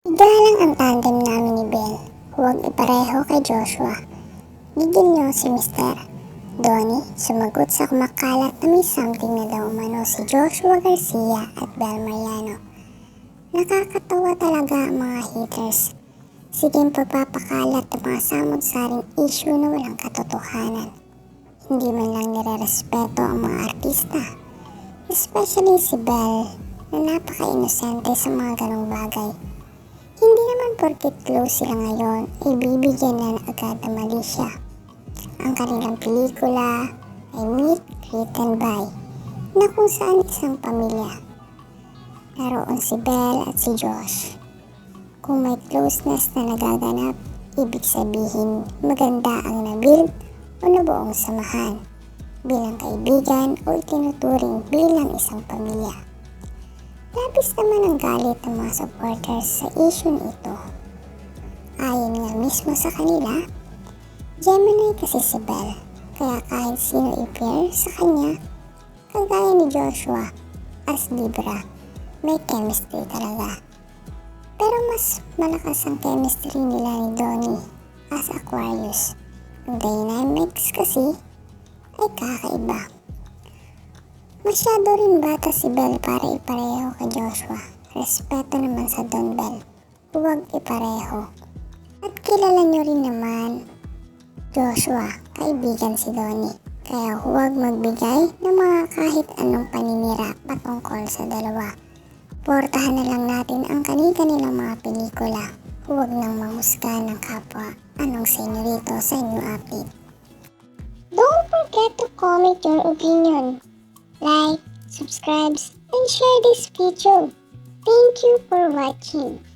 Igalang ang tandem namin ni Belle. Huwag ipareho kay Joshua. Gigil niyo si Mr. Donnie sumagot sa kumakalat na may something na daw umano si Joshua Garcia at Belle Mariano. Nakakatawa talaga ang mga haters. Sige pagpapakalat ng mga samot-saring issue na walang katotohanan. Hindi man lang nire-respeto ang mga artista. Especially si Belle na napaka-inosente sa mga ganong bagay. Porket close sila ngayon, ay bibigyan na agad ng mali siya. Ang kanilang pelikula ay Meet, and Buy na kung saan isang pamilya. Naroon si Belle at si Josh. Kung may closeness na nagaganap, ibig sabihin maganda ang nabuild o nabuong samahan bilang kaibigan o itinuturing bilang isang pamilya. Labis naman ang galit ng mga supporters sa issue na ito. Ayon nga mismo sa kanila, Gemini kasi si Belle, kaya kahit sino i-pair sa kanya, kagaya ni Joshua as Libra, may chemistry talaga. Pero mas malakas ang chemistry nila ni Donnie as Aquarius. Ang dynamics kasi ay kakaiba. Masyado rin bata si Belle para ipareho kay Joshua. Respeto naman sa Don Bell. Huwag ipareho. At kilala nyo rin naman, Joshua, kaibigan si Donnie. Kaya huwag magbigay ng mga kahit anong paninira patungkol sa dalawa. Portahan na lang natin ang kani-kanilang mga pelikula. Huwag nang mamusga ng kapwa. Anong senyorito sa inyong update? Don't forget to comment your opinion. Like, subscribe, and share this video. Thank you for watching.